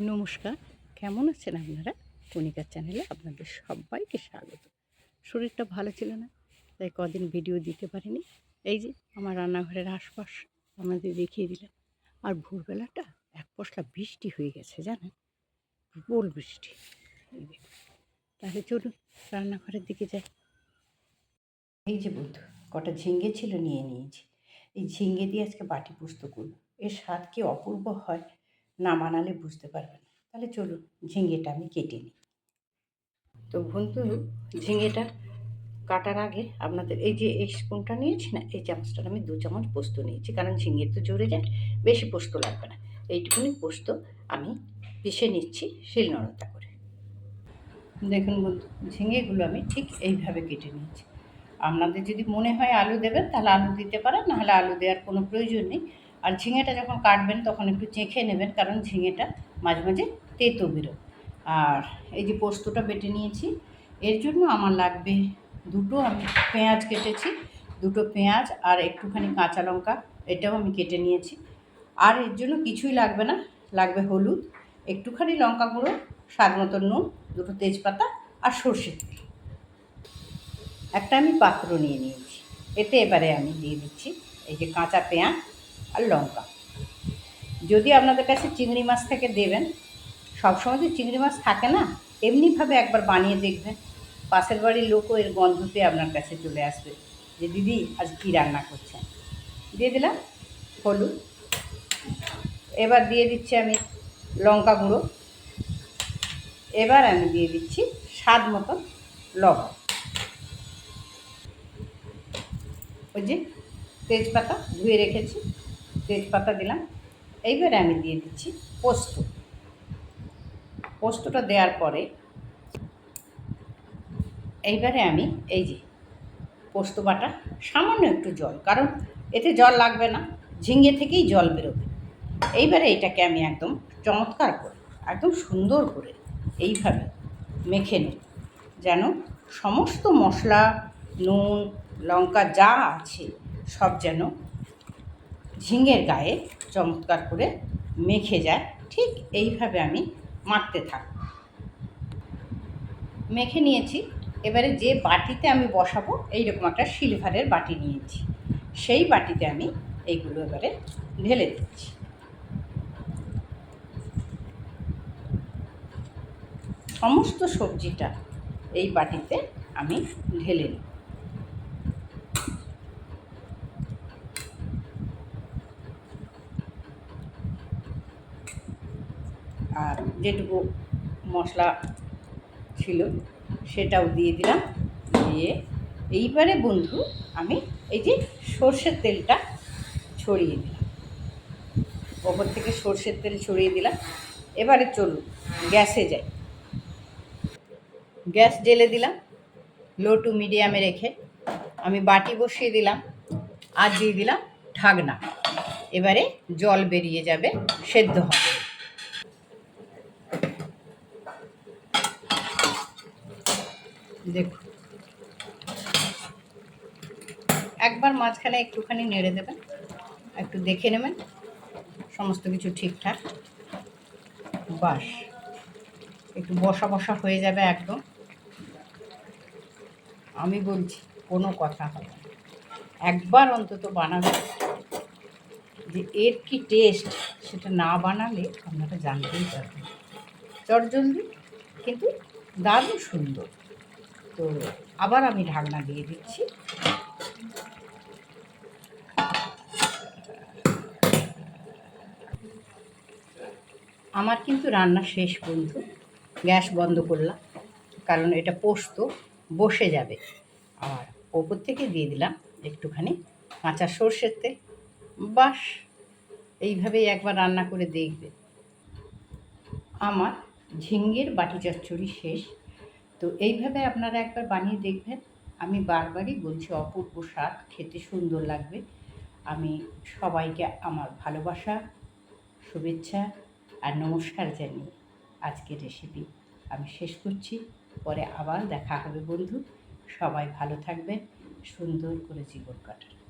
নমস্কার, কেমন আছেন আপনারা? কণিকার চ্যানেলে আপনাদের সবাইকে স্বাগত। শরীরটা ভালো ছিল না, তাই কদিন ভিডিও দিতে পারিনি। এই যে আমার রান্নাঘরের আশপাশ আমাদের দেখিয়ে দিলাম আর ভোরবেলাটা এক পশলা বৃষ্টি হয়ে গেছে, জানেন? প্রবল বৃষ্টি। তাহলে চলুন রান্নাঘরের দিকে যাই। এই যে বন্ধু, কটা ঝিঙ্গে ছিল নিয়ে নিয়েছি। এই ঝিঙ্গে দিয়ে আজকে বাটি পুস্ত করব। এর স্বাদ কি অপূর্ব হয়? না বানালে বুঝতে পারবে না। তাহলে চলুন, ঝিঙেটা আমি কেটে নিই। তো বন্ধু, ঝিঙেটা কাটার আগে আপনাদের এই যে এই স্পুনটা নিয়েছি না, এই চামচটার আমি দু চামচ পোস্ত নিয়েছি, কারণ ঝিঙে তো জোরে যায়, বেশি পোস্ত লাগবে না। এইটুকুনি পোস্ত আমি পিষে নিচ্ছি শিলনোড়াটা করে। দেখুন বন্ধু, ঝিঙেগুলো আমি ঠিক এইভাবে কেটে নিয়েছি। আপনাদের যদি মনে হয় আলু দেবেন, তাহলে আলু দিতে পারেন, নাহলে আলু দেওয়ার কোনো প্রয়োজন নেই। আর ঝিঙেটা যখন কাটবেন তখন একটু চেখে নেবেন, কারণ ঝিঙেটা মাঝে মাঝে তেতো বেরোয়। আর এই যে পোস্তটা বেটে নিয়েছি, এর জন্য আমার লাগবে দুটো, আমি পেঁয়াজ কেটেছি, দুটো পেঁয়াজ আর একটুখানি কাঁচা লঙ্কা, এটাও আমি কেটে নিয়েছি। আর এর জন্য কিছুই লাগবে না, লাগবে হলুদ, একটুখানি লঙ্কা গুঁড়ো, স্বাদ মতো নুন, দুটো তেজপাতা আর সর্ষে তেল। একটা আমি পাত্র নিয়ে নিয়েছি, এতে এবারে আমি দিয়ে দিচ্ছি এই যে কাঁচা পেঁয়াজ। আর লঙ্কা। যদি আপনাদের কাছে চিংড়ি মাছ থেকে দেবেন, সবসময় তো চিংড়ি মাছ থাকে না, এমনিভাবে একবার বানিয়ে দেখবেন। পাশের বাড়ির লোকও এর গন্ধতে আপনার কাছে চলে আসবে যে, দিদি, আজ কী রান্না করছেন? দিয়ে দিলাম হলুদ। এবার দিয়ে দিচ্ছি আমি লঙ্কা গুঁড়ো। এবার আমি দিয়ে দিচ্ছি স্বাদ মতন লবণ। ওই যে তেজপাতা ধুয়ে রেখেছি। তেজপাতা দিলাম। এইবারে আমি দিয়ে দিচ্ছি পোস্ত। পোস্তটা দেওয়ার পরে এইবারে আমি এই যে পোস্ত বাটা, সামান্য একটু জল, কারণ এতে জল লাগবে না ঝিঙ্গে থেকেই জল বেরোবে। এইবারে এটাকে আমি একদম চমৎকার করে, একদম সুন্দর করে এইভাবে মেখে নেব। যেন সমস্ত মশলা, নুন, লঙ্কা যা আছে সব যেন ঝিঙের গায়ে চমৎকার করে মেখে যায়, ঠিক এইভাবে আমি মাখতে থাক মেখে নিয়েছি। এবারে যে বাটিতে আমি বসাবো, এইরকম একটা সিলভারের বাটি নিয়েছি। সেই বাটিতে আমি এইগুলো এবারে ঢেলে দিচ্ছি। সমস্ত সবজিটা এই বাটিতে আমি ঢেলে নিই আর যেটুকু মশলা ছিল সেটাও দিয়ে দিলাম। দিয়ে এইবারে বন্ধু আমি এই যে সর্ষের তেলটা ছড়িয়ে দিলাম। ওপর থেকে সর্ষের তেল ছড়িয়ে দিলাম। এবারে চলুন, গ্যাসে যাই। গ্যাস জেলে দিলাম, লো টু মিডিয়ামে রেখে আমি বাটি বসিয়ে দিলাম, আর দিয়ে দিলাম ঢাকনা। এবারে জল বেরিয়ে যাবে, সেদ্ধ হবে। দেখুন। একবার মাঝখানে একটুখানি নেড়ে দেবেন, একটু দেখে নেবেন, সমস্ত কিছু ঠিকঠাক। বাস, একটু বসা বসা হয়ে যাবে একদম। আমি বলছি, কোনো কথা হবে একবার অন্তত বানাবেন। যে এর কি টেস্ট সেটা না বানালে আপনারা জানতেই পারবেন। চটজলদি, কিন্তু দারুণ সুন্দর। তো আবার আমি ঢাকনা দিয়ে দিচ্ছি। আমার কিন্তু রান্না শেষ, বন্ধু। গ্যাস বন্ধ করলাম, কারণ এটা পোস্ত, বসে যাবে। আর ওপর থেকে দিয়ে দিলাম একটুখানি কাঁচা সর্ষের তেল। বাস, এইভাবেই একবার রান্না করে দেখবে। আমার ঝিঙ্গের বাটি চচ্চড়ি শেষ। তো এইভাবে আপনারা একবার বানিয়ে দেখবেন। আমি বারবারই বলছি, অপূর্ব স্বাদ, খেতে সুন্দর লাগবে। আমি সবাইকে আমার ভালোবাসা, শুভেচ্ছা আর নমস্কার জানিয়ে আজকের রেসিপি আমি শেষ করছি। পরে আবার দেখা হবে বন্ধু। সবাই ভালো থাকবেন, সুন্দর করে জীবন কাটান।